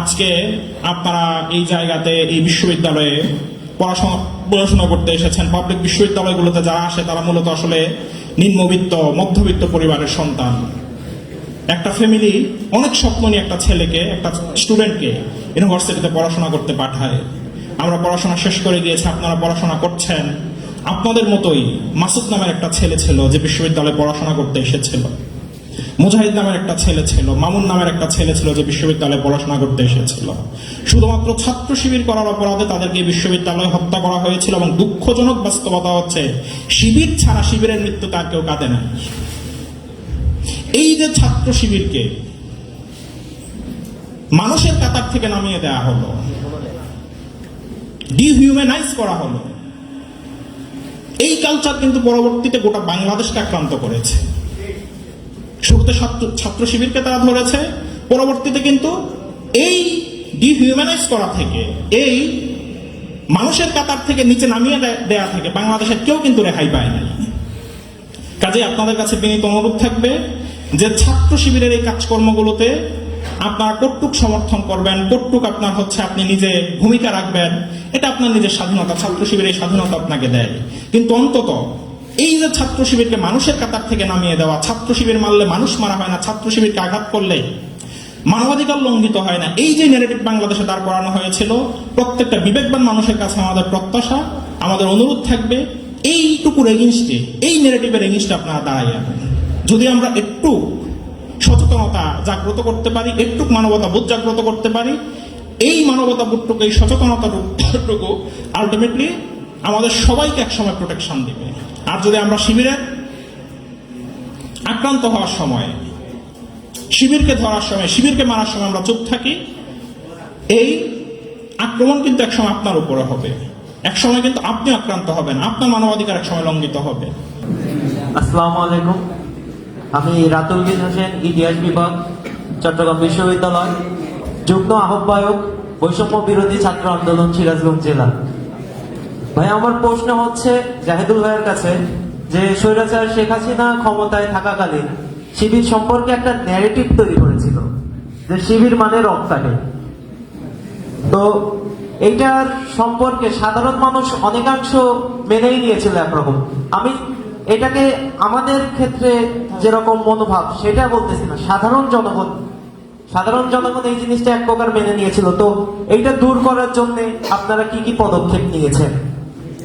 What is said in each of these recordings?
আজকে আপনারা এই জায়গাতে, এই বিশ্ববিদ্যালয়ে পড়াশোনা পড়াশোনা করতে এসেছেন। পাবলিক বিশ্ববিদ্যালয়গুলোতে যারা আসে, তারা মূলত আসলে নিম্নবিত্ত, মধ্যবিত্ত পরিবারের সন্তান। একটা ফ্যামিলি অনেক স্বপ্ন নিয়ে একটা ছেলেকে, একটা স্টুডেন্টকে ইউনিভার্সিটিতে পড়াশোনা করতে পাঠায়। আমরা পড়াশোনা শেষ করে গিয়েছি, আপনারা পড়াশোনা করছেন। আপনাদের মতোই মাসুদ নামের একটা ছেলে ছিল যে বিশ্ববিদ্যালয়ে পড়াশোনা করতে এসেছিল। মুজাহিদ নামের একটা ছেলে ছিল, মামুন নামের একটা ছেলে ছিল যে বিশ্ববিদ্যালয়ে পড়াশোনা করতে এসেছিল। শুধুমাত্র ছাত্র শিবির করার অপরাধে তাদেরকে বিশ্ববিদ্যালয়ে হত্যা করা হয়েছিল এবং দুঃখজনক বাস্তবতা হচ্ছে, শিবির ছাড়া শিবিরের মৃত্যু তার কেউ কাঁদে না এই যে ছাত্র শিবিরকে মানুষের কাতার থেকে নামিয়ে দেওয়া হলো ডিহিউম্যানাইজ করা হলো, এই কালচার কিন্তু পরবর্তীতে গোটা বাংলাদেশকে আক্রান্ত করেছে। শুরুতে ছাত্র শিবিরকে তারা ধরেছে। পরবর্তীতে কিন্তু এই ডিহিউম্যানাইজ করা থেকে, এই মানুষের কাতার থেকে নিচে নামিয়ে দেয়া থেকে বাংলাদেশের কেউ কিন্তু রেহাই পায় নাই। কাজে আপনাদের কাছে বিনীত অনুরোধ থাকবে যে ছাত্র শিবিরের এই কাজকর্মগুলোতে আপনারা কটুক সমর্থন করবেন কটুক আপনার হচ্ছে আপনি নিজে ভূমিকা রাখবেন, এটা আপনার নিজের স্বাধীনতা, ছাত্র শিবিরের স্বাধীনতা আপনাকে দেয়। কিন্তু অন্তত এই যে ছাত্র শিবিরকে মানুষের কাতার থেকে নামিয়ে দেওয়া, ছাত্র শিবির মারলে মানুষ মারা হয় না, ছাত্র শিবিরকে আঘাত করলে মানবাধিকার লঙ্ঘিত হয় না। এই যে নেগেটিভ বাংলাদেশে দাঁড় করানো হয়েছিল, প্রত্যেকটা বিবেকবান মানুষের কাছে আমাদের প্রত্যাশা, আমাদের অনুরোধ থাকবে এইটুকুর এগেনস্টে এই নেগেটিভের এগেনস্টে আপনারা দাঁড়াই যাবেন যদি আমরা একটু সচেতনতা জাগ্রত করতে পারি, একটু মানবতা বোধ জাগ্রত করতে পারি, এই মানবতা বোধটুকু, এই সচেতনতাটুকু আলটিমেটলি আমাদের সবাইকে একসময় প্রোটেকশন দিবে। আর যদি আমরা শিবিরে আক্রান্ত হওয়ার সময়, শিবিরকে ধরার সময়, শিবিরকে মারার সময় আমরা চুপ থাকি, এই আক্রমণ কিন্তু একসময় আপনার উপরে হবে। একসময় কিন্তু আপনি আক্রান্ত হবেন, আপনার মানবাধিকার একসময় লঙ্ঘিত হবে। আসসালামু আলাইকুম। আমি রাতুল বিন হোসেন, ইতিহাস বিভাগ, চট্টগ্রাম বিশ্ববিদ্যালয়। যুগ্ম আহ্বায়ক, বৈষম্য বিরোধী ছাত্র আন্দোলন সিরাজগঞ্জ জেলা। ভাই, আমার প্রশ্ন হচ্ছে জাহিদুল ভাইয়ের কাছে যে স্বৈরাচার শেখ হাসিনা ক্ষমতায় থাকাকালীন শিবির সম্পর্কে একটা ন্যারেটিভ তৈরি করেছিল যে শিবির মানে রক্তাটে তো এইটার সম্পর্কে সাধারণ মানুষ অনেকাংশ মেনেই নিয়েছিল একরকম। আমি এটাকে আমাদের ক্ষেত্রে যেরকম মনোভাব, সেটা বলতেছি না। সাধারণ জনগণ সাধারণ জনগণ এই জিনিসটা এক প্রকার মেনে নিয়েছিল। তো এইটা দূর করার জন্য আপনারা কি কি পদক্ষেপ নিয়েছেন?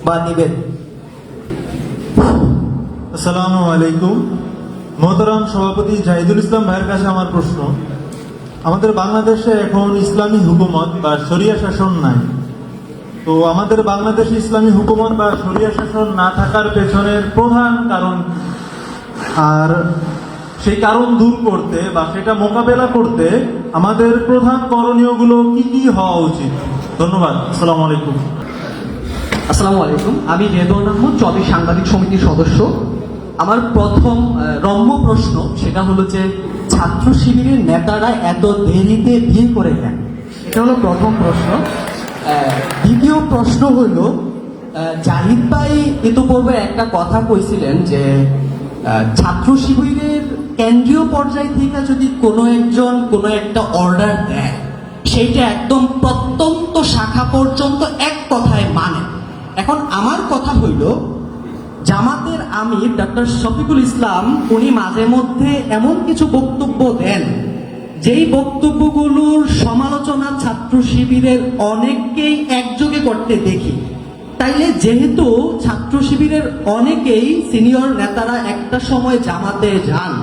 বা আসসালামু আলাইকুম। মোহতারাম সভাপতি জাহিদুল ইসলাম ভাইয়ের কাছে আমার প্রশ্ন। আমাদের বাংলাদেশে এখন ইসলামী হুকুমত বা শরিয়া শাসন নাই। তো আমাদের বাংলাদেশে ইসলামী হুকুমত বা শরিয়া শাসন না থাকার পেছনের প্রধান কারণ আর সেই কারণ দূর করতে বা সেটা মোকাবেলা করতে আমাদের প্রধান করণীয়গুলো কি কি হওয়া উচিত? ধন্যবাদ। আসসালামু আলাইকুম। আসসালামু আলাইকুম। আমি রেদন আহমদ চবি সাংবাদিক সমিতির সদস্য। আমার প্রথম রম্য প্রশ্ন সেটা হলো যে, ছাত্র শিবিরের নেতারা এত দেরিতে বিয়ে করে দেন এটা হলো প্রথম প্রশ্ন। দ্বিতীয় প্রশ্ন হলো জাহিদ ভাই ইতিপূর্বে একটা কথা কইছিলেন যে ছাত্র শিবিরের কেন্দ্রীয় পর্যায় থেকে যদি কোনো একজন কোনো একটা অর্ডার দেয় সেইটা একদম প্রত্যন্ত শাখা পর্যন্ত এক কথায় মানে। এখন আমার কথা হইল, জামাতের আমির ডক্টর শফিকুল ইসলাম, উনি মাঝে মধ্যে এমন কিছু বক্তব্য দেন, যেই বক্তব্যগুলোর সমালোচনা ছাত্র শিবিরের অনেককেই একযোগে করতে দেখি। তাইলে যেহেতু ছাত্র শিবিরের অনেকেই সিনিয়র নেতারা একটা সময় জামাতে যান,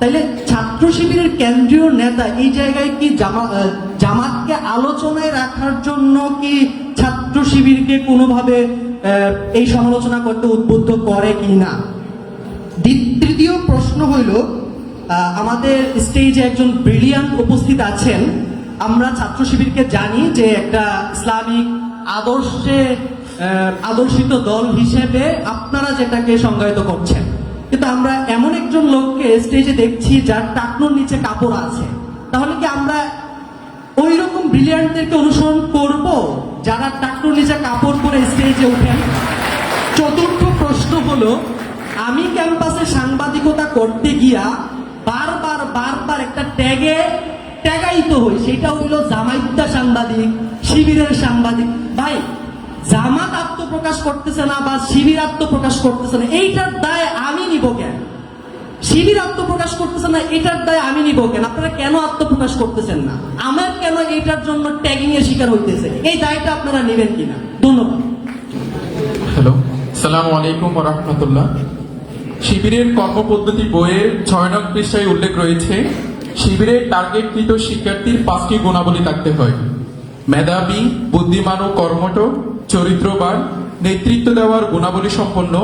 তাইলে ছাত্র শিবিরের কেন্দ্রীয় নেতা এই জায়গায় কি জামাতকে আলোচনায় রাখার জন্য কি ছাত্র শিবিরকে কোনোভাবে এই সমালোচনা করতে উদ্বুদ্ধ করে কি না? তৃতীয় প্রশ্ন হইল আমাদের স্টেজে একজন ব্রিলিয়ান্ট উপস্থিত আছেন। আমরা ছাত্র শিবিরকে জানি যে একটা ইসলামিক আদর্শে আদর্শিত দল হিসেবে আপনারা যেটাকে সংজ্ঞায়িত করছেন। কিন্তু আমরা এমন একজন লোককে স্টেজে দেখছি যার টাকনোর নিচে কাপড় আছে। তাহলে কি আমরা ওই রকম ব্রিলিয়ান্টদেরকে অনুসরণ করব? যারা টাকনোর নিচে কাপড় পরে স্টেজে ওঠেন, চতুর্থ প্রশ্ন হলো, আমি ক্যাম্পাসে সাংবাদিকতা করতে গিয়া বারবার বারবার একটা ট্যাগে, ট্যাগাইতে হই। সেটা হইল জামাইতা সাংবাদিক, শিবিরের সাংবাদিক। ভাই, জামাত আত্মপ্রকাশ করতেছে না বা শিবির আত্মপ্রকাশ করতেছে না, এইটার দায় আমি নিব কেন? শিবির আত্মপ্রকাশ করতেছে না, এটার দায় আমি নিব কেন? আপনারা কেন আত্মপ্রকাশ করতেছেন না? আমার কেন এইটার জন্য ট্যাগিং এর শিকার হইতেছে? এই দায়টা আপনারা নেবেন কিনা? ধন্যবাদ। হ্যালো, সালামু আলাইকুম রহমতুল্লাহ। শিবিরের কর্মপদ্ধতি বইয়ের ছয় নং পৃষ্ঠায় উল্লেখ রয়েছে, শিবিরের টার্গেটকৃত শিক্ষার্থীর পাঁচটি গুণাবলী থাকতে হয়। মেধাবী, বুদ্ধিমান ও কর্মঠ, চরিত্রবান, নেতৃত্ব দেওয়ার গুণাবলী সম্পন্ন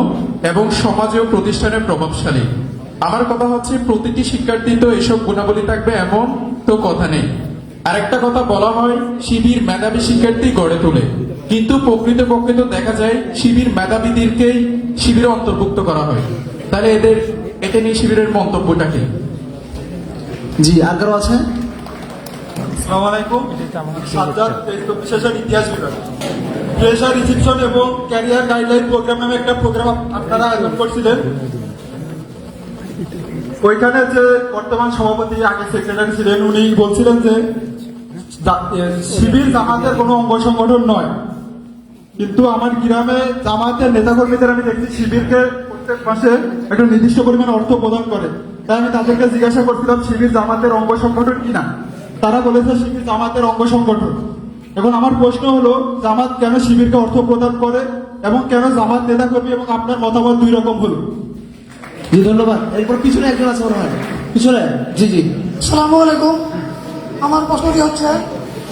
এবং সমাজে ও প্রতিষ্ঠানে প্রভাবশালী। আমার কথা হচ্ছে প্রতিটি শিক্ষার্থী তো এসব গুণাবলী থাকবে এমন তো কথা নেই। আরেকটা কথা বলা হয় শিবির মেধাবী শিক্ষার্থী গড়ে তোলে। কিন্তু প্রকৃতপক্ষে তো দেখা যায় শিবির মেধাবীদেরকেই শিবিরে অন্তর্ভুক্ত করা হয়। তাহলে এদের এতে নিয়ে শিবিরের মন্তব্যটা কি? জি আর কারও আছে। আসসালামু আলাইকুম। সাজ্জাদ বিশেষের ইতিহাস বিভাগ। প্রেশার রিসিপশন এবং ক্যারিয়ার গাইডলাইন প্রোগ্রাম নামে একটা প্রোগ্রাম আপনারা আয়োজন করছিলেন। ওইখানে যে বর্তমান সভাপতি, আগে সেক্রেটারি ছিলেন, উনি বলছিলেন যে শিবির জামাতের কোনো অঙ্গ সংগঠন নয়। কিন্তু আমার গ্রামে জামাতের নেতাকর্মীদের আমি দেখছি, শিবিরকে প্রত্যেক মাসে একটা নির্দিষ্ট পরিমাণ অর্থ প্রদান করে। তাই আমি তাদেরকে জিজ্ঞাসা করছিলাম, শিবির জামাতের অঙ্গ সংগঠন কিনা তারা বলেছে, শিবির জামাতের অঙ্গ সংগঠন। এখন আমার প্রশ্ন হলো, জামাত কেন শিবিরকে অর্থ প্রদান করে এবং কেন জামাত নেতাকর্মী এবং আপনার মতামত দুই রকম হলো? জি ধন্যবাদ। এরপর পিছনে একজন আছে মনে হয়। পিছনে। জি জি। সালামু আলাইকুম। আমার প্রশ্নটি হচ্ছে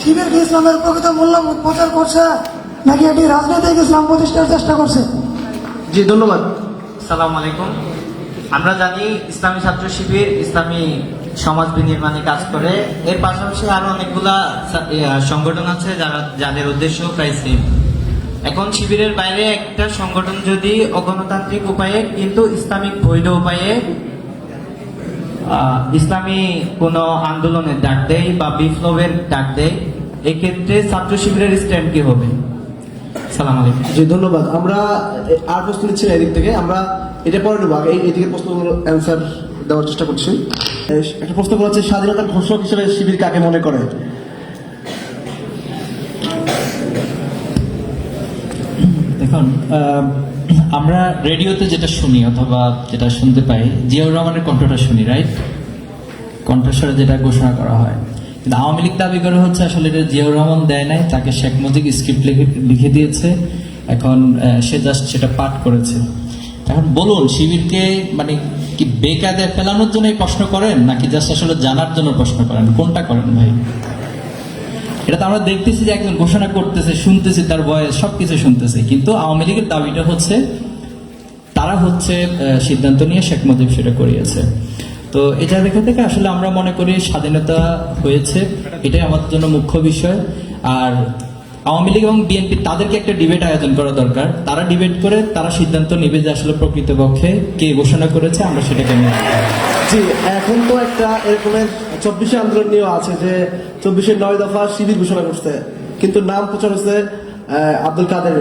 শিবির কি ইসলামের প্রকৃত মূল্যবোধ প্রচার করছে নাকি এটি রাজনৈতিক ইসলাম প্রতিষ্ঠার চেষ্টা করছে? জি ধন্যবাদ। সালাম আলাইকুম। আমরা জানি ইসলামী ছাত্র শিবির ইসলামী সমাজ বিনির্মাণে কাজ করে। এর পাশাপাশি আরও অনেকগুলা সংগঠন আছে যারা যাদের উদ্দেশ্য প্রায় সেম এখন শিবিরের বাইরে একটা সংগঠন যদি অগণতান্ত্রিক উপায়ে, কিন্তু ইসলামিক বৈধ উপায়ে ইসলামী কোনো আন্দোলনের ডাক দেয় বা বিপ্লবের ডাক দেয়, এক্ষেত্রে ছাত্র শিবিরের স্ট্যান্ড কি হবে? সালাম আলাইকুম। জি, ধন্যবাদ। আমরা আর প্রশ্ন নিচ্ছি এদিক থেকে। আমরা এটা পরে নেব এই- এইদিকে প্রশ্নগুলো অ্যান্সার দেওয়ার চেষ্টা করছি। একটা প্রশ্ন করা হচ্ছে, স্বাধীনতার ঘোষক হিসেবে শিবির কাকে মনে করে? দেখুন আমরা রেডিওতে যেটা শুনি অথবা যেটা শুনতে পাই, জিয়াউর রহমানের কণ্ঠটা শুনি রাইট কণ্ঠস্বরে যেটা ঘোষণা করা হয়। কিন্তু আওয়ামী লীগ দাবি করে হচ্ছে আসলে এটা জিয়াউর রহমান দেয় নাই, তাকে শেখ মুজিব স্ক্রিপ্ট লিখে দিয়েছে। এখন সে জাস্ট সেটা পাঠ করেছে। এখন বলুন, শিবিরকে মানে কি বেকায়দায় ফেলানোর জন্য প্রশ্ন করেন, নাকি জাস্ট আসলে জানার জন্য প্রশ্ন করেন? কোনটা করেন ভাই? এটা তো আমরা দেখতেছি যে একজন ঘোষণা করতেছে, শুনতেছি তার বয়স সবকিছু শুনতেছে। কিন্তু আওয়ামী লীগের দাবিটা হচ্ছে, তারা হচ্ছে সিদ্ধান্ত নিয়ে শেখ মুজিব সেটা করিয়েছে। তো এটা দেখা থেকে আসলে আমরা মনে করি স্বাধীনতা হয়েছে, এটাই আমাদের জন্য মুখ্য বিষয়। আর আওয়ামী লীগ এবং বিএনপি, তাদেরকে একটা ডিবেট আয়োজন করা দরকার। তারা ডিবেট করে, তারা সিদ্ধান্ত নেবে যে আসলে প্রকৃতপক্ষে কে ঘোষণা করেছে, আমরা সেটাকে নেব। জি, এখন তো একটা এরকমের চব্বিশে আন্দোলন নিয়েও আছে যে চব্বিশে নয় দফা শিবির ঘোষণা করছে, কিন্তু নাম প্রচার হচ্ছে আব্দুল কাদের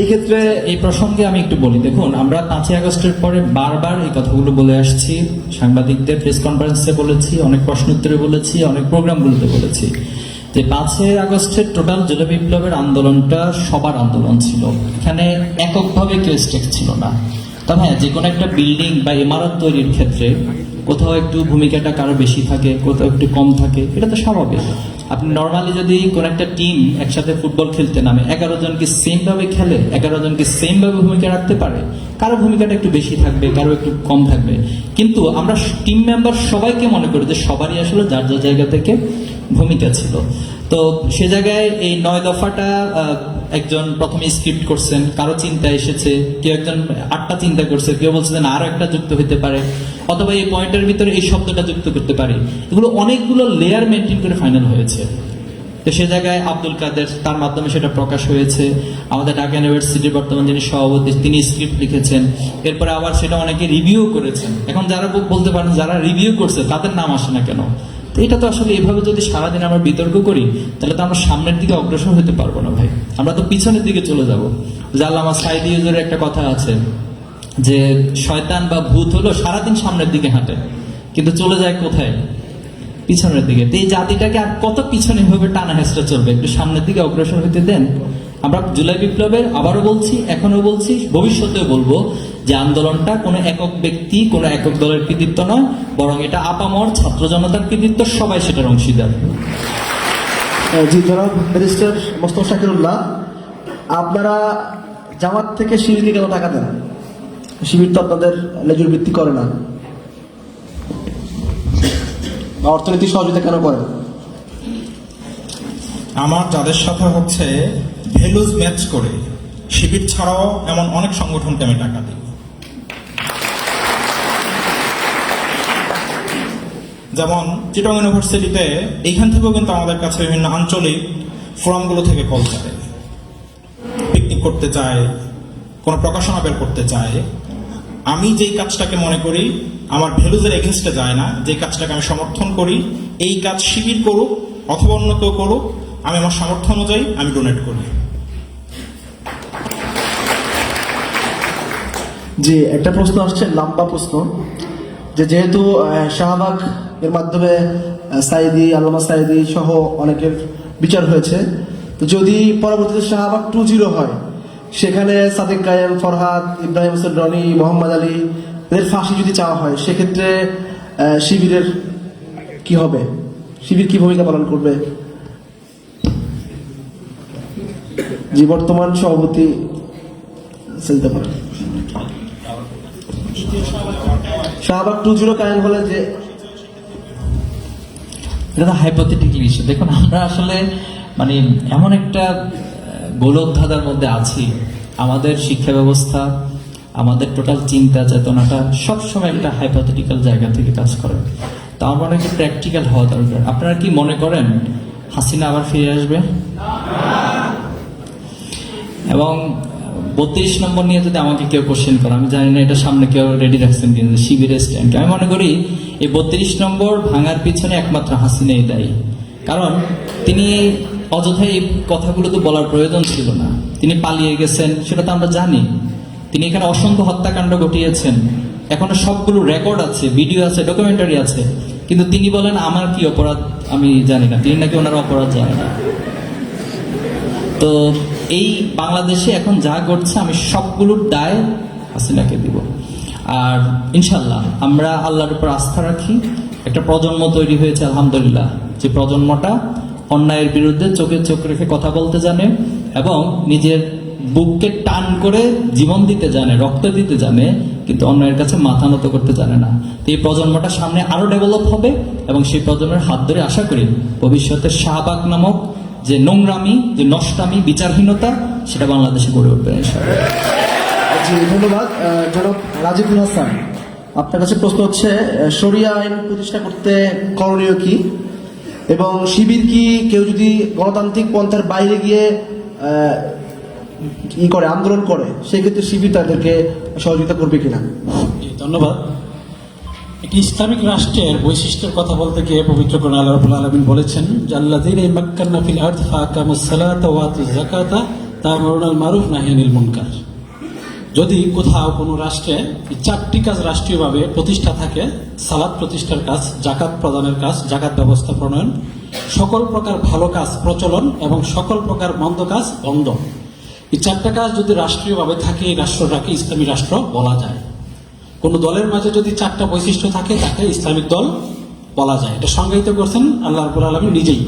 এই ক্ষেত্রে এই প্রসঙ্গে আমি একটু বলি, দেখুন, আমরা পাঁচই আগস্টের পরে বারবার এই কথাগুলো বলে আসছি, সাংবাদিকদের প্রেস কনফারেন্সে বলেছি, অনেক প্রশ্ন উত্তরে বলেছি, অনেক প্রোগ্রামগুলোতে বলেছি, যে পাঁচই আগস্টের টোটাল জুলাই বিপ্লবের আন্দোলনটা সবার আন্দোলন ছিল। এখানে এককভাবে কেউ স্টেক ছিল না। তবে হ্যাঁ যে কোনো একটা বিল্ডিং বা ইমারত তৈরির ক্ষেত্রে কোথাও একটু ভূমিকাটা কারও বেশি থাকে, কোথাও একটু কম থাকে, এটা তো স্বাভাবিক। আপনি নর্মালি যদি কোনো একটা টিম একসাথে ফুটবল খেলতে নামে, এগারো জনকে সেমভাবে সেম ভাবে খেলে, এগারো জনকে সেমভাবে সেম ভাবে ভূমিকা রাখতে পারে, কারও ভূমিকাটা একটু বেশি থাকবে, কারও একটু কম থাকবে। কিন্তু আমরা টিম মেম্বার সবাইকে মনে করি যে সবারই আসলে যার যার জায়গা থেকে ভূমিকা ছিল। তো সে জায়গায় এই নয় দফাটা একজন প্রথমে স্ক্রিপ্ট করছেন, কারও চিন্তা এসেছে, কেউ একজন আটটা চিন্তা করছে, কেউ বলছে যে না, আরও একটা যুক্ত হতে পারে, অথবা এই পয়েন্টের ভিতরে এই শব্দটা যুক্ত করতে পারি। এগুলো অনেকগুলো লেয়ার মেনটেন করে ফাইনাল হয়েছে। তো সে জায়গায় আব্দুল কাদের, তার মাধ্যমে সেটা প্রকাশ হয়েছে। আমাদের ঢাকা ইউনিভার্সিটির বর্তমান যিনি সভাপতি, তিনি স্ক্রিপ্ট লিখেছেন। এরপরে আবার সেটা অনেকে রিভিউ করেছেন। এখন যারা বল- বলতে পারেন, যারা রিভিউ করছে, তাদের নাম আসে না কেন? তো এটা তো আসলে এভাবে যদি সারাদিন আমরা বিতর্ক করি, তাহলে তো আমরা সামনের দিকে অগ্রসর হতে পারব না ভাই। আমরা তো পিছনের দিকে চলে যাব। জাল্লামা সাইদি ইউজের একটা কথা আছে যে, শয়তান বা ভূত হলো সারাদিন সামনের দিকে হাঁটে, কিন্তু চলে যায় কোথায়? পিছনের দিকে। তো এই জাতিটাকে আর কত পিছনে হবে টানা হেসটা চলবে? একটু সামনের দিকে অগ্রসর হতে দেন। আমরা জুলাই বিপ্লবের আবারও বলছি এখনও বলছি, ভবিষ্যতেও বলব যে আন্দোলনটা কোনো একক ব্যক্তি কোনো একক দলের কৃতিত্ব নয় বরং এটা আপামর ছাত্র জনতার কৃতিত্ব সবাই সেটার অংশীদার। জি জনাব ব্যারিস্টার মোস্তফা শাকিরুল্লাহ আপনারা জামাত থেকে শিবিরকে কেন টাকা দেন? শিবির তো আপনাদের লেজুর ভিত্তি করে না। অর্থনৈতিক সহযোগিতা কেন করেন? আমার যাদের সাথে হচ্ছে ভ্যালুজ ম্যাচ করে শিবির ছাড়াও এমন অনেক সংগঠনকে আমি টাকা দিই। যেমন চিটং ইউনিভার্সিটিতে এইখান থেকেও কিন্তু আমাদের কাছে বিভিন্ন আঞ্চলিক ফোরামগুলো থেকে কল করে পিকনিক করতে চায়, কোনো প্রকাশনা বের করতে চায়। আমি যেই কাজটাকে মনে করি, আমার ভ্যালুজের এগেনস্টে যায় না। যে কাজটাকে আমি সমর্থন করি, এই কাজ শিবির করুক অথবা অন্য কেউ করুক, আমি আমার সামর্থ্য অনুযায়ী আমি ডোনেট করি। জি, একটা প্রশ্ন আসছে, লম্বা প্রশ্ন। যে যেহেতু শাহবাগ এর মাধ্যমে সাইদি আল্লামা সাইদি সহ অনেকের বিচার হয়েছে। তো যদি পরবর্তীতে শাহবাগ টু জিরো হয়, সেখানে সাদেক কায়েম ফরহাদ, ইব্রাহিম হোসেন রনি, মোহাম্মদ আলী, এদের ফাঁসি যদি চাওয়া হয়, সেক্ষেত্রে শিবিরের কি হবে? শিবির কি ভূমিকা পালন করবে? যে বর্তমান সভাপতি শাহবাগ টু জিরো কায়েম হলে যে এটা তো হাইপোথেটিক্যাল ইস্যু দেখুন আমরা আসলে মানে এমন একটা গোলকধাঁধার মধ্যে আছি। আমাদের শিক্ষা ব্যবস্থা আমাদের টোটাল চিন্তা চেতনাটা সবসময় একটা হাইপোথেটিক্যাল জায়গা থেকে কাজ করে। তা আমার মনে হয় প্র্যাকটিক্যাল হওয়া দরকার। আপনারা কি মনে করেন হাসিনা আবার ফিরে আসবে? এবং বত্রিশ নম্বর নিয়ে যদি আমাকে কেউ কোশ্চেন করে, আমি জানি না এটা সামনে কেউ রেডি রাখছেন কিন্তু শিবিরের স্ট্যান্ড আমি মনে করি এই বত্রিশ নম্বর ভাঙার পিছনে একমাত্র হাসিনাই দায়ী। কারণ তিনি অযথাই এই কথাগুলো তো বলার প্রয়োজন ছিল না। তিনি পালিয়ে গেছেন, সেটা তো আমরা জানি। তিনি এখানে অসংখ্য হত্যাকাণ্ড ঘটিয়েছেন। এখনও সবগুলো রেকর্ড আছে ভিডিও আছে ডকুমেন্টারি আছে। কিন্তু তিনি বলেন, আমার কি অপরাধ? আমি জানি না। তিনি নাকি ওনার অপরাধ জানে না। তো এই বাংলাদেশে এখন যা ঘটছে, আমি সবগুলোর দায় হাসিনাকে দিব। আর ইনশাল্লাহ আমরা আল্লাহর উপর আস্থা রাখি। একটা প্রজন্ম তৈরি হয়েছে, আলহামদুলিল্লাহ। যে প্রজন্মটা অন্যায়ের বিরুদ্ধে চোখে চোখ রেখে কথা বলতে জানে এবং নিজের বুককে টান করে জীবন দিতে জানে, রক্ত দিতে জানে, কিন্তু অন্যায়ের কাছে মাথা নত করতে জানে না। তো এই প্রজন্মটা সামনে আরও ডেভেলপ হবে এবং সেই প্রজন্মের হাত ধরে আশা করি ভবিষ্যতে শাহবাগ নামক যে নোংরামি যে নষ্টামি বিচারহীনতা সেটা বাংলাদেশে গড়ে উঠবে ইনশাআল্লাহ। জি ধন্যবাদ। জনাব রাজিবুল হাসান আপনার কাছে প্রশ্ন হচ্ছে শরিয়া আইন প্রতিষ্ঠা করতে করণীয় কি? এবং শিবির কি কেউ যদি গণতান্ত্রিক পন্থার বাইরে গিয়ে ই করে আন্দোলন করে সেক্ষেত্রে শিবির তাদেরকে সহযোগিতা করবে কিনা? জি, ধন্যবাদ। একটি ইসলামিক রাষ্ট্রের বৈশিষ্ট্যের কথা বলতে গিয়ে পবিত্র রাব্বুল আলামিন বলেছেন সালাতা ওয়া আতুজ যাকাতা তা'মুরুনাল মারুফ নাহিয়ানিল মুনকার। যদি কোথাও কোনো রাষ্ট্রে চারটি কাজ রাষ্ট্রীয়ভাবে প্রতিষ্ঠা থাকে, সালাদ প্রতিষ্ঠার কাজ জাকাত প্রদানের কাজ জাকাত ব্যবস্থা প্রণয়ন, সকল প্রকার ভালো কাজ প্রচলন এবং সকল প্রকার মন্দ কাজ বন্ধ। এই চারটা কাজ যদি রাষ্ট্রীয়ভাবে থাকে, এই রাষ্ট্রটাকে ইসলামী রাষ্ট্র বলা যায়। কোন দলের মাঝে যদি চারটা বৈশিষ্ট্য থাকে, তাকে ইসলামিক দল বলা যায়। এটা সংজ্ঞায়িত করছেন আল্লাহ রবুল আলমী নিজেই।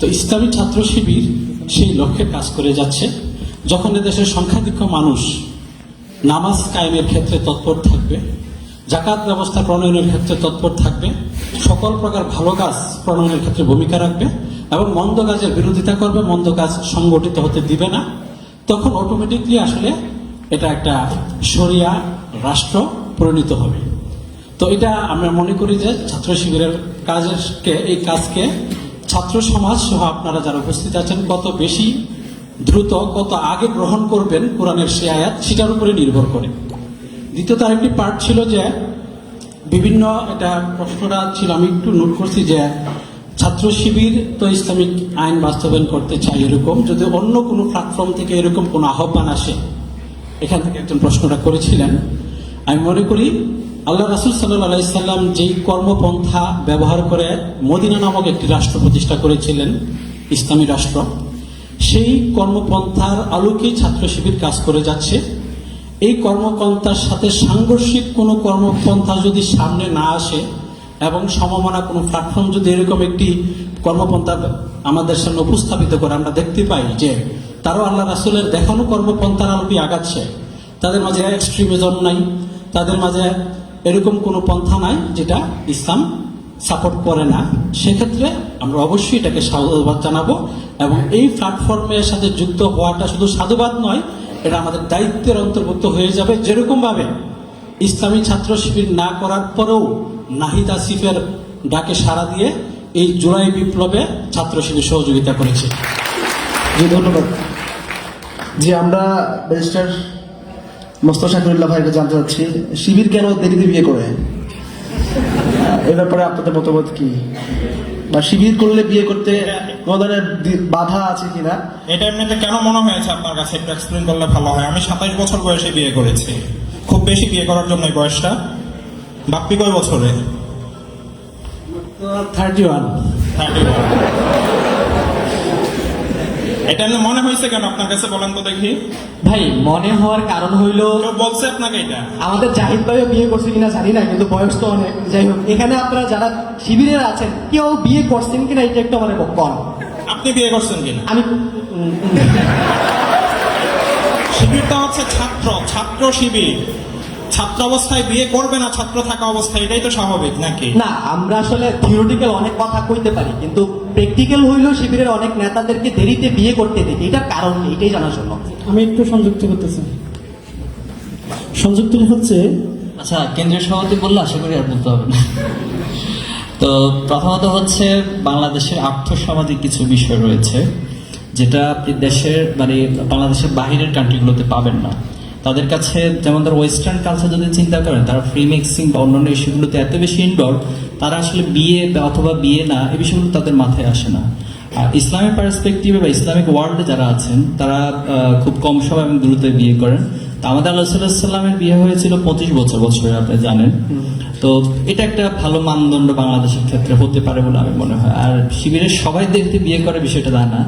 তো ইসলামী ছাত্র শিবির সেই লক্ষ্যে কাজ করে যাচ্ছে। যখন এদেশের সংখ্যাধিক্য মানুষ নামাজ কায়েমের ক্ষেত্রে তৎপর থাকবে জাকাত ব্যবস্থা প্রণয়নের ক্ষেত্রে তৎপর থাকবে, সকল প্রকার ভালো কাজ প্রণয়নের ক্ষেত্রে ভূমিকা রাখবে এবং মন্দ কাজের বিরোধিতা করবে, মন্দ কাজ সংগঠিত হতে দিবে না, তখন অটোমেটিকলি আসলে এটা একটা সরিয়া রাষ্ট্র পরিণত হবে। তো এটা আমরা মনে করি যে ছাত্র শিবিরের কাজকে, এই কাজকে ছাত্র সমাজ সহ আপনারা যারা উপস্থিত আছেন, কত বেশি দ্রুত, কত আগে গ্রহণ করবেন কোরআনের সে আয়াত, সেটার উপরে নির্ভর করে। দ্বিতীয়ত আরেকটি পার্ট ছিল যে বিভিন্ন এটা প্রশ্নটা ছিল, আমি একটু নোট করছি যে ছাত্র শিবির তো ইসলামিক আইন বাস্তবায়ন করতে চাই এরকম, যদি অন্য কোনো প্ল্যাটফর্ম থেকে এরকম কোনো আহ্বান আসে এখান থেকে একজন প্রশ্নটা করেছিলেন। আমি মনে করি আল্লাহ রাসুল সাল্লাহ সাল্লাম যেই কর্মপন্থা ব্যবহার করে মদিনা নামক একটি রাষ্ট্র প্রতিষ্ঠা করেছিলেন, ইসলামী রাষ্ট্র, সেই কর্মপন্থার আলোকেই ছাত্র শিবির কাজ করে যাচ্ছে। এই কর্মপন্থার সাথে সাংঘর্ষিক কোনো কর্মপন্থা যদি সামনে না আসে এবং সমমনা কোনো প্ল্যাটফর্ম যদি এরকম একটি কর্মপন্থা আমাদের সামনে উপস্থাপিত করে, আমরা দেখতে পাই যে তারাও আল্লাহ রাসুলের দেখানো কর্মপন্থার আলোকে আগাচ্ছে। তাদের মাঝে এক্সট্রিমিজম নাই, তাদের মাঝে এরকম কোনো পন্থা নাই যেটা ইসলাম সাপোর্ট করে না। সেক্ষেত্রে আমরা অবশ্যই এটাকে সাধুবাদ জানাব এবং এই প্ল্যাটফর্মের সাথে যুক্ত হওয়াটা শুধু সাধুবাদ নয়, এটা আমাদের দায়িত্বের অন্তর্ভুক্ত হয়ে যাবে যেরকমভাবে ইসলামী ছাত্র শিবির না করার পরেও নাহিদ আসিফের ডাকে সাড়া দিয়ে এই জুলাই বিপ্লবে ছাত্র শিবির সহযোগিতা করেছে। ধন্যবাদ। জি আমরা ব্যারিস্টার মোস্তাক শাকিরুল্লাহ ভাইকে জানতে চাচ্ছি শিবির কেন দেরিতে বিয়ে করে? এ ব্যাপারে আপনাদের মতামত কি? বা শিবির করলে বিয়ে করতে কোনো ধরনের বাধা আছে কিনা? এটা এমনিতে কেন মনে হয়েছে আপনার কাছে? একটু এক্সপ্লেন করলে ভালো হয়। আমি সাতাইশ বছর বয়সে বিয়ে করেছি। খুব বেশি বিয়ে করার জন্য এই বয়সটা। বাপ্পি কয় বছরে? Thirty one. থার্টি এটা মনে হয়েছে কেন আপনার কাছে বলেন তো দেখি। ভাই মনে হওয়ার কারণ হইল কেউ বলছে আপনাকে এটা। আমাদের জাহিদ ভাইও বিয়ে করছে কিনা জানি না কিন্তু বয়স তো অনেক। যাই হোক এখানে আপনারা যারা শিবিরের আছেন কেউ বিয়ে করছেন কিনা এটা একটু আমার বল। আপনি বিয়ে করছেন কিনা? আমি শিবিরটা হচ্ছে ছাত্র ছাত্র শিবির। ছাত্র অবস্থায় বিয়ে করবে না ছাত্র থাকা অবস্থায় এটাই তো স্বাভাবিক নাকি? না আমরা আসলে থিওরিটিক্যাল অনেক কথা কইতে পারি কিন্তু প্র্যাকটিক্যাল হইল শিবিরের অনেক নেতাদেরকে দেরিতে বিয়ে করতে দিতে এটার কারণ? এটাই জানার জন্য আমি একটু সংযুক্ত করতেছি। সংযুক্ত হচ্ছে আচ্ছা কেন্দ্রীয় সভাপতি বললে আশা করি আর বলতে হবে না। তো প্রথমত হচ্ছে বাংলাদেশের আর্থসামাজিক কিছু বিষয় রয়েছে যেটা আপনি দেশের মানে বাংলাদেশের বাহিরের কান্ট্রিগুলোতে পাবেন না। তাদের কাছে যেমন ধর ওয়েস্টার্ন কালচার যদি চিন্তা করেন, তারা ফ্রি মিক্সিং বা অন্যান্য ইস্যুগুলোতে এত বেশি ইনভলভ তারা আসলে বিয়ে অথবা বিয়ে না, এই বিষয়গুলো তাদের মাথায় আসে না। আর ইসলামিক পার্সপেক্টিভে বা ইসলামিক ওয়ার্ল্ডে যারা আছেন, তারা খুব কম সময় এবং দ্রুত বিয়ে করেন। তো আমাদের আল্লাহ সাল্লামের বিয়ে হয়েছিল পঁচিশ বছর বছরে আপনি জানেন। তো এটা একটা ভালো মানদণ্ড বাংলাদেশের ক্ষেত্রে হতে পারে বলে আমি মনে হয়। আর শিবিরের সবাই দেখতে বিয়ে করে বিষয়টা তা না।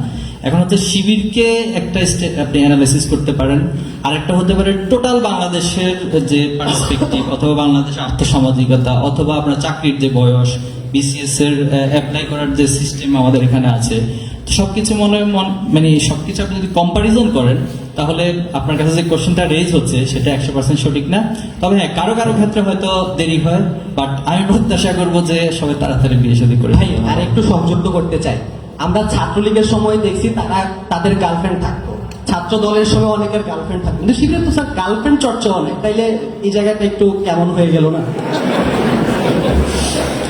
এখন হচ্ছে শিবিরকে একটা আপনি অ্যানালাইসিস করতে পারেন। আর একটা হতে পারে টোটাল বাংলাদেশের যে পার্সপেক্টিভ অথবা বাংলাদেশের আর্থসামাজিকতা অথবা আপনার চাকরির যে বয়স বিসিএস এর অ্যাপ্লাই করার যে সিস্টেম আমাদের এখানে আছে। সবকিছু মনে মন- মানে সবকিছু আপনি যদি কম্পারিজন করেন তাহলে আপনার কাছে যে কোশ্চেনটা রেজ হচ্ছে সেটা একশো পার্সেন্ট সঠিক না। তবে হ্যাঁ কারও কারও ক্ষেত্রে হয়তো দেরি হয় বাট আমি প্রত্যাশা করব যে সবাই তাড়াতাড়ি বিয়ে শাদী করে ভাই আর একটু সংযুক্ত করতে চাই। আমরা ছাত্রলীগের সময় দেখছি তারা তাদের গার্লফ্রেন্ড থাকতো। ছাত্র দলের সময় অনেকের গার্লফ্রেন্ড থাকতো। কিন্তু তো স্যার গার্লফ্রেন্ড চর্চা অনেক। তাইলে এই জায়গাটা একটু কেমন হয়ে গেল না?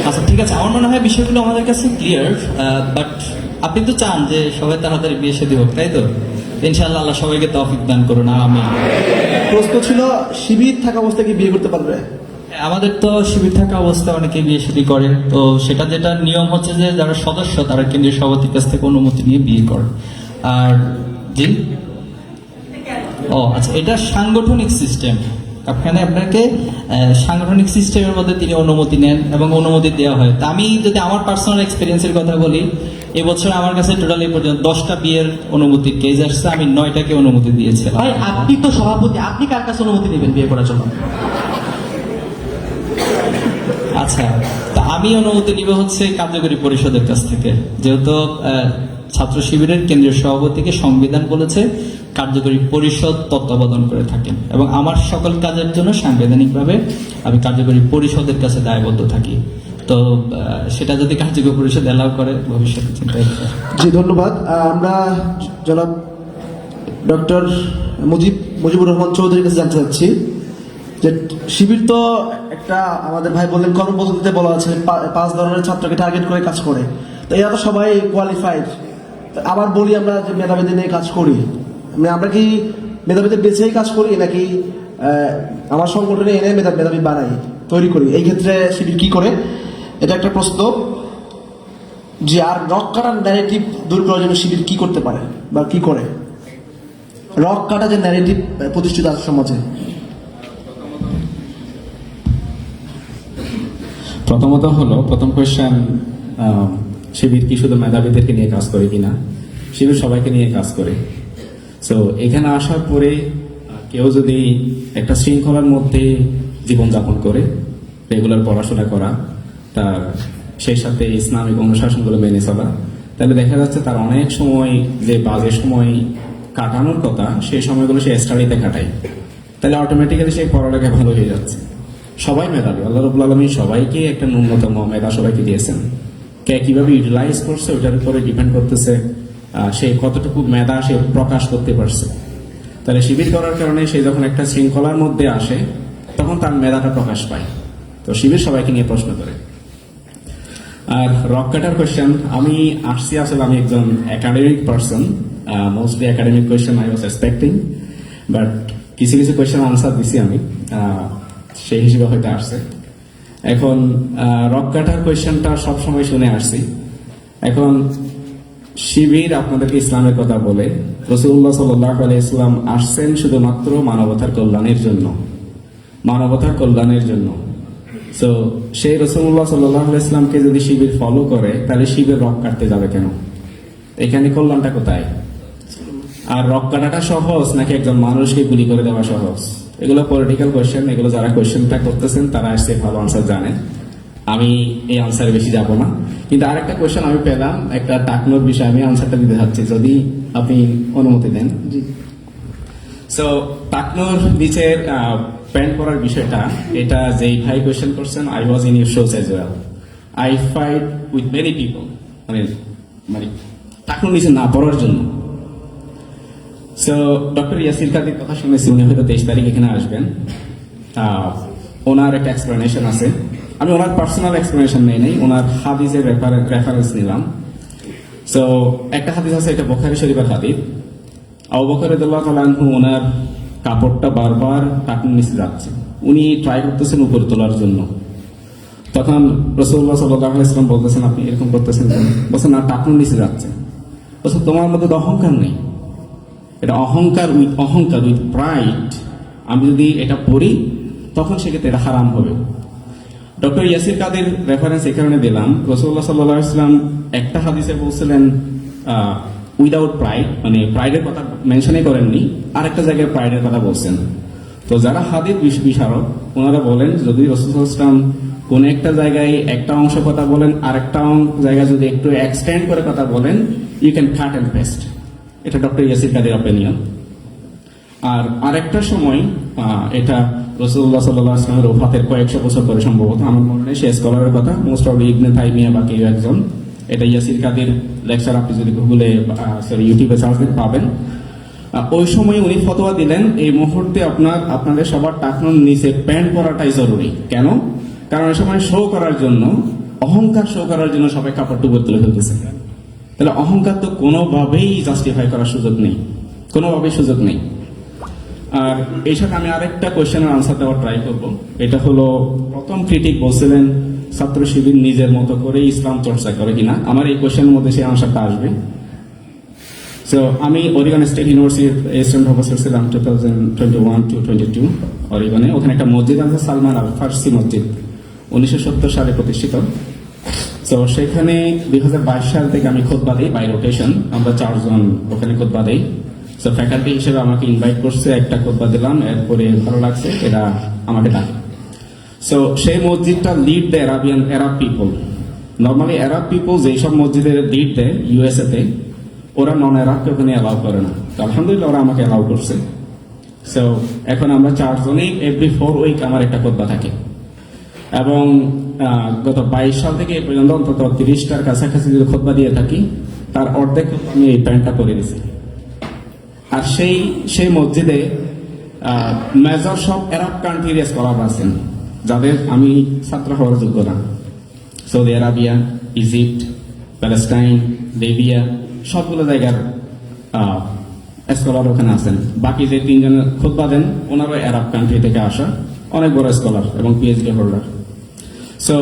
আচ্ছা ঠিক আছে। আমার মনে হয় বিষয়গুলো আমাদের কাছে ক্লিয়ার বাট আপনি তো চান যে সবাই তাড়াতাড়ি বিয়ে শাদী হোক তাই তো? ইনশাআল্লাহ আল্লাহ সবাইকে তৌফিক দান করুন আমি প্রশ্ন ছিল শিবির থাকা অবস্থায় কি বিয়ে করতে পারবে? আমাদের তো শিবির থাকা অবস্থায় অনেকে বিয়ে শাদী করে তো সেটা যেটা নিয়ম হচ্ছে যে যারা সদস্য তারা কেন্দ্রীয় সভাপতির কাছ থেকে অনুমতি নিয়ে বিয়ে করে। আর জি? ও আচ্ছা এটা সাংগঠনিক সিস্টেম। আপনাকে আপনাকে সাংগঠনিক সিস্টেমের মধ্যে তিনি অনুমতি নেন এবং অনুমতি দেওয়া হয়। তা আমি যদি আমার পার্সোনাল এক্সপিরিয়েন্সের কথা বলি এবছর আমার কাছে টোটাল এই পর্যন্ত দশটা বিয়ের অনুমতি কেস আসছে আমি নয়টাকে অনুমতি দিয়েছিলাম। ভাই আপনি তো সভাপতি আপনি কার কাছে অনুমতি নেবেন বিয়ে করার জন্য? আচ্ছা তা আমি অনুমতি নিব হচ্ছে কার্যকরী পরিষদের কাছ থেকে। যেহেতু ছাত্র শিবিরের কেন্দ্রীয় সভাপতিকে সংবিধান বলেছে কার্যকরী পরিষদ তত্ত্বাবধান করে থাকেন। এবং আমার সকল কাজের জন্য সাংবিধানিকভাবে আমি কার্যকরী পরিষদের কাছে দায়বদ্ধ থাকি। তো সেটা যদি কার্যকর পরিষদ অ্যালাউ করে, ভবিষ্যতে চিন্তা জি, ধন্যবাদ। আমরা জনাব ডক্টর মুজিব, মুজিবুর রহমান চৌধুরীর কাছে জানতে চাচ্ছি যে শিবির তো একটা আমাদের ভাই বললেন, কর্মপদ্ধতিতে বলা আছে পাঁচ ধরনের ছাত্রকে টার্গেট করে কাজ করে। তো এরা তো সবাই কোয়ালিফাইড আবার বলি আমরা যে মেধাবীদের নিয়ে কাজ করি। মানে আমরা কি মেধাবীদের বেছেই কাজ করি, নাকি আমার সংগঠনে এনে মেধা, মেধাবী বানাই, তৈরি করি? এই ক্ষেত্রে শিবির কি করে? এটা একটা প্রশ্ন যে আর রক কাটার ন্যারেটিভ দূর করার জন্য শিবির কি করতে পারে বা কি করে? রক কাটা যে ন্যারেটিভ প্রতিষ্ঠিত আছে সমাজে। প্রথমত হলো, প্রথম কোয়েশ্চেন শিবির কি শুধু মেধাবীদেরকে নিয়ে কাজ করে কিনা? শিবির সবাইকে নিয়ে কাজ করে। সো এখানে আসার পরে কেউ যদি একটা শৃঙ্খলার মধ্যে জীবনযাপন করে রেগুলার পড়াশোনা করা সেই সাথে ইসলামিক অনুশাসনগুলো মেনে চলা। তাহলে দেখা যাচ্ছে তার অনেক সময় যে বাজে সময় কাটানোর কথা, সেই সময়গুলো সে স্টাডিতে কাটায়। তাহলে অটোমেটিক্যালি সেই পড়ালেখা ভালো হয়ে যাচ্ছে। সবাই মেধাবী, আল্লাহ রবুল আলমী সবাইকে একটা ন্যূনতম মেধা সবাইকে দিয়েছেন। কে কীভাবে ইউটিলাইজ করছে ওটার উপরে ডিপেন্ড করতেছে সে কতটুকু মেধা সে প্রকাশ করতে পারছে। তাহলে শিবির করার কারণে সে যখন একটা শৃঙ্খলার মধ্যে আসে, তখন তার মেধাটা প্রকাশ পায়। তো শিবির সবাইকে নিয়ে প্রশ্ন করে। আর রক কাটার কোয়েশ্চেন আমি আসছি আসলে আমি একজন academic person mostly academic question I was expecting but কিছু কিছু কোয়েশ্চেন আনসার দিছি আমি সেই হিসেবে হয়তো আসছে। এখন রক কাটার কোয়েশ্চেনটা সবসময় শুনে আসছি। এখন, শিবির আপনাদেরকে ইসলামের কথা বলে, রসুল্লাহ সাল্লাহ আলাই ইসলাম আসছেন শুধুমাত্র মানবতার কল্যাণের জন্য। মানবতার কল্যাণের জন্য। সো সেই রসুল্লাহ সাল্লাহ ইসলামকে যদি শিবির ফলো করে তাহলে শিবির রক কাটতে যাবে কেন? এখানে কল্যাণটা কোথায়? আর রক কাটাটা সহজ নাকি একজন মানুষকে গুলি করে দেওয়া সহজ? এগুলো পলিটিক্যাল কোয়েশ্চেন এগুলো যারা কোয়েশ্চেনটা করতেছেন তারা আসছে ভালো আনসার জানেন আমি এই আনসারে বেশি যাব না। কিন্তু আরেকটা কোয়েশ্চেন আমি পেলাম একটা টাকনোর বিষয়ে আমি আনসারটা দিতে চাচ্ছি যদি আপনি অনুমতি দেন। সো টাকনোর নিচের প্যান্ট পরার বিষয়টা, এটা যেই ভাই কোয়েশ্চেন করছেন I was in your shows as well I fight with many people মানে মানে টাকনোর নিচে না পড়ার জন্য। সো ডক্টর ইয়াসির কাদির কথা শুনেছি, উনি হয়তো তেইশ তারিখ এখানে আসবেন। ওনার একটা এক্সপ্লেনেশন আছে। আমি ওনার পার্সোনাল এক্সপ্লেনেশন নেই নাই, ওনার হাদিসের রেফারেন্স নিলাম। সো একটা হাদিস আছে, এটা বোখারি শরীফের হাদিস। আবু বকর রাদিয়াল্লাহু আনহু, ওনার কাপড়টা বারবার টাকুন নিচে যাচ্ছে উনি ট্রাই করতেছেন উপরে তোলার জন্য। তখন রসুল্লাহ সাল্লাহ ইসলাম বলতেছেন, আপনি এরকম করতেছেন? বলছেন, না টাকুন নিচে যাচ্ছে বলছেন, তোমার মধ্যে তো অহংকার নেই। এটা অহংকার উইথ অহংকার, উইথ প্রাইড আমি যদি এটা পড়ি, তখন সেক্ষেত্রে এটা হারাম হবে। ডক্টর ইয়াসির কাদের রেফারেন্স এই কারণে দিলাম। রসুল্লাহ সাল্লাহ ইসলাম একটা হাদিসে বলছিলেন উইদাউট প্রাইড মানে প্রাইডের কথা মেনশনই করেননি আর একটা জায়গায় প্রাইডের কথা বলছেন। তো যারা বিশ বিশারক ওনারা বলেন, যদি রসুল ইসলাম কোন একটা জায়গায় একটা অংশ কথা বলেন আর একটা জায়গায় যদি একটু এক্সটেন্ড করে কথা বলেন you can cut and paste এটা ডক্টর ইয়াসির কাদের অপিনিয়ন আর আরেকটা সময় এটা রসুল্লাহ সাল্লাহ আসলামের ওফাতের কয়েকশো বছর পরে সম্ভবত, আমার মনে নেই, সে স্কলারের কথা মোস্ট অফ ইগনে তাইমিয়া বা কেউ একজন। এটা ইয়াসির কাদের লেকচার আপনি যদি গুগলে সরি ইউটিউবে সার্চ দিন পাবেন। ওই সময় উনি ফতোয়া দিলেন, এই মুহূর্তে আপনার, আপনাদের সবার টাকনোর নিচে প্যান্ট পরাটাই জরুরি। কেন? কারণ এই সময় শো করার জন্য, অহংকার শো করার জন্য সবাই কাপড় টুপর তুলে ফেলতেছে। তাহলে অহংকার তো কোনোভাবেই জাস্টিফাই করার সুযোগ নেই। কোনোভাবেই সুযোগ নেই। আর এই সাথে আমি আরেকটা কোয়েশ্চেনের আনসার দেওয়ার ট্রাই করব। এটা হলো, প্রথম ক্রিটিক বলছিলেন ছাত্র শিবির নিজের মতো করে ইসলাম চর্চা করে কিনা? আমার এই কোয়েশ্চেনের মধ্যে সেই আনসারটা আসবে। সো আমি অরিগন স্টেট ইউনিভার্সিটির এসিস্ট্যান্ট প্রফেসর ছিলাম two thousand twenty one to twenty two অরিগনে ওখানে একটা মসজিদ আছে, সালমান আল ফার্সি মসজিদ। উনিশশো সত্তর সালে প্রতিষ্ঠিত। তো সেখানে দুই হাজার বাইশ সাল থেকে আমি খোদবা দিই বাই রোটেশন আমরা চারজন ওখানে খোদবা দিই। তো ফ্যাকাল্টি হিসেবে আমাকে ইনভাইট করছে, একটা খোদবা দিলাম। এরপরে ভালো লাগছে, এরা আমাকে ডাকে। সো সেই মসজিদটা লিড দেয় Arabian Arab people normally Arab people যেসব মসজিদের লিড দেয় ইউএসএ তে, ওরা নন অ্যারাবকে ওখানে অ্যালাউ করে না। আলহামদুলিল্লাহ, ওরা আমাকে অ্যালাউ করছে। সো এখন আমরা চারজনেই এভরি ফোর উইক আমার একটা খোদবা থাকে। এবং গত বাইশ সাল থেকে এ পর্যন্ত অন্তত তিরিশটার কাছাকাছি যদি খোদবা দিয়ে থাকি, তার অর্ধেক আমি এই প্যান্টটা করে দিছি। আর সেই সেই মসজিদে মেজর সব অ্যারাব কান্ট্রির স্কলার আছেন। যাদের আমি ছাত্র হওয়ার যোগ্য না। Saudi Arabia, Egypt, Palestine, Libya, সবগুলো জায়গার স্কলার ওখানে আছেন। বাকি যে তিনজন খুতবা দেন, ওনারও অ্যারাব কান্ট্রি থেকে আসা অনেক বড় স্কলার এবং পিএইচডি হোল্ডার সো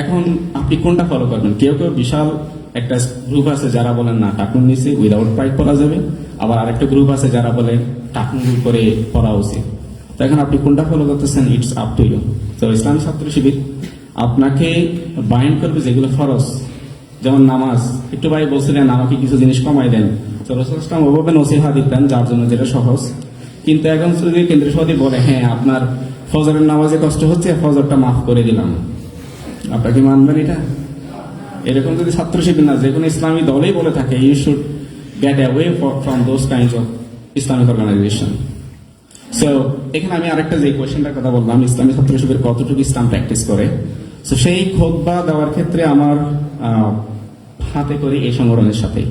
এখন আপনি কোনটা ফলো করবেন? কেউ কেউ বিশাল একটা গ্রুপ আছে যারা বলেন, না টাকুন নিচে উইদাউট প্রাইড পড়া যাবে। আবার আরেকটা গ্রুপ আছে যারা বলে টাকুন করে পড়া উচিত। তো এখন আপনি কোনটা ফলো করতেছেন? ইটস আপ টু ইউ তো ইসলাম ছাত্র শিবির, আপনাকে বাইন্ড করবে যেগুলো ফরজ, যেমন নামাজ। একটু ভাই বলছিলেন আমাকে কিছু জিনিস কমাই দেন। তো রসুল ইসলাম ওভাবে নসিহা দিতেন, যার জন্য যেটা সহজ। কিন্তু এখন যদি কেন্দ্রীয় সভাপতি বলে হ্যাঁ আপনার ফজরের নামাজে কষ্ট হচ্ছে, ফজরটা মাফ করে দিলাম। আপনারা কি মানবেন এটা? এরকম যদি ছাত্র শিবির না যে কোনো ইসলামী দলেই বলে থাকে you should get away from those kind of Islamic organisation so এখানে আমি আরেকটা যে কোয়েশ্চেনটার কথা বললাম, ইসলামী ছাত্র শিবির কতটুকু ইসলাম প্র্যাকটিস করে? তো সেই খোদবা দেওয়ার ক্ষেত্রে আমার হাতে করে এই সংগঠনের সাথে।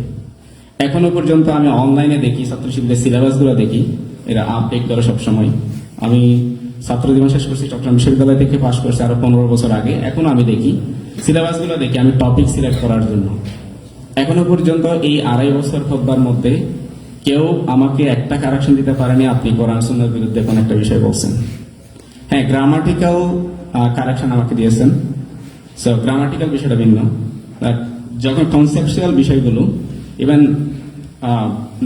এখনও পর্যন্ত আমি অনলাইনে দেখি ছাত্র শিবিরের সিলেবাসগুলো দেখি, এরা আপডেট করে সবসময়। আমি ছাত্র জীবন শেষ করছি, চট্টগ্রাম বিশ্ববিদ্যালয় থেকে পাশ করছি আরও পনেরো বছর আগে, এখনও আমি দেখি। সিলেবাসগুলো দেখি আমি টপিক সিলেক্ট করার জন্য। এখনও পর্যন্ত এই আড়াই বছর খোদবার মধ্যে কেউ আমাকে একটা কারেকশন দিতে পারেনি, আপনি কোরআন সুন্নার বিরুদ্ধে কোন একটা বিষয় বলছেন। হ্যাঁ গ্রামাটিক্যাল কারেকশন আমাকে দিয়েছেন। সো গ্রামাটিক্যাল বিষয়টা ভিন্ন। যখন কনসেপচুয়াল বিষয়গুলো ইভেন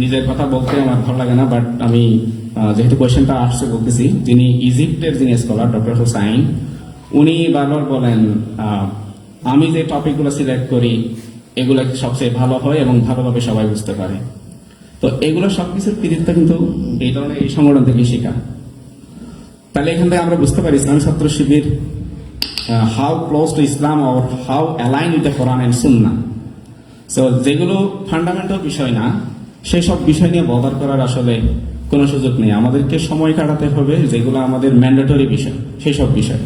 নিজের কথা বলতে আমার ভালো লাগে না বাট আমি যেহেতু কোয়েশ্চেনটা আসছে বলতেছি, যিনি ইজিপ্টের যিনি স্কলার ডক্টর হোসাইন উনি বারবার বলেন আমি যে টপিকগুলো সিলেক্ট করি, এগুলো সবচেয়ে ভালো হয় এবং ভালোভাবে সবাই বুঝতে পারে। তো এগুলো সবকিছুর কৃতিত্ব কিন্তু এই ধরনের এই সংগঠন থেকে শেখা। তাহলে এখান থেকে আমরা বুঝতে পারি Islami Chhatra Shibir how close to Islam or how align with the Quran and Sunnah so যেগুলো ফান্ডামেন্টাল বিষয় না সেই সব বিষয় নিয়ে বদার করার আসলে কোনো সুযোগ নেই। আমাদেরকে সময় কাটাতে হবে যেগুলো আমাদের ম্যান্ডেটরি বিষয় সেই সব বিষয়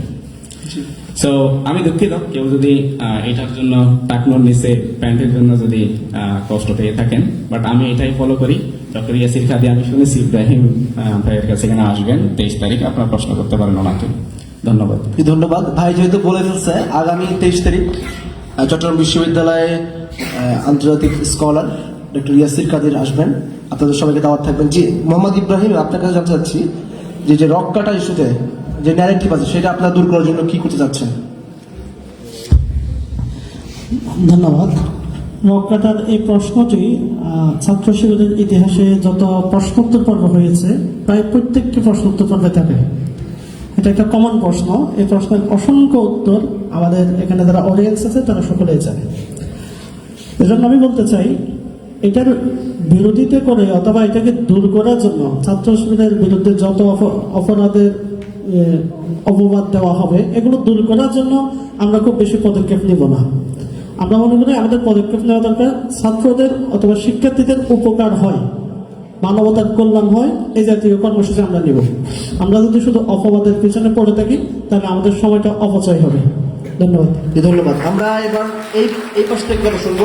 সো আমি দুঃখিত, কেউ যদি এটার জন্য টাকনোর নিচে প্যান্টের জন্য যদি কষ্ট পেয়ে থাকেন বাট আমি এটাই ফলো করি। ডক্টর ইয়াসির খাদি, আমি শুনেছি ইব্রাহিম ভাইয়ের কাছে এখানে আসবেন, তেইশ তারিখ, আপনার প্রশ্ন করতে পারেন ওনাকে। ধন্যবাদ। ধন্যবাদ। ভাই যেহেতু বলে ফেলছে, আগামী তেইশ তারিখ চট্টগ্রাম বিশ্ববিদ্যালয়ে আন্তর্জাতিক স্কলার ডক্টর ইয়াসির কাদির আসবেন। আপনাদের সবাইকে দাওয়াত থাকবেন। জি, মোহাম্মদ ইব্রাহিম, আপনার কাছে জানতে চাচ্ছি যে যে রক কাটা ইস্যুতে যে ন্যারেটিভ আছে, সেটা আপনারা দূর করার জন্য কি করতে চাচ্ছেন? ধন্যবাদ। রকাটার এই প্রশ্নটি ছাত্র শিবিরের ইতিহাসে যত প্রশ্নোত্তর পর্ব হয়েছে, প্রায় প্রত্যেকটি প্রশ্নোত্তর পর্বে থাকে। এটা একটা কমন প্রশ্ন। এই প্রশ্নের অসংখ্য উত্তর আমাদের এখানে যারা অডিয়েন্স আছে, তারা সকলেই জানে। এজন্য আমি বলতে চাই, এটার বিরোধিতা করে অথবা এটাকে দূর করার জন্য ছাত্র শিবিরের বিরুদ্ধে যত অপ- অপরাধের অপবাদ দেওয়া হবে। এগুলো দূর করার জন্য আমরা খুব বেশি পদক্ষেপ নিব না। আমরা মনে করি আমাদের পদক্ষেপ নেওয়া দরকার। ছাত্রদের অথবা শিক্ষার্থীদের উপকার হয়, মানবতার কল্যাণ হয় এই জাতীয় কর্মসূচি আমরা নিব। আমরা যদি শুধু অপবাদের পিছনে পড়ে থাকি, তাহলে আমাদের সময়টা অপচয় হবে। ধন্যবাদ। ধন্যবাদ। আমরা এবার এই এই পাশ থেকে শুনব।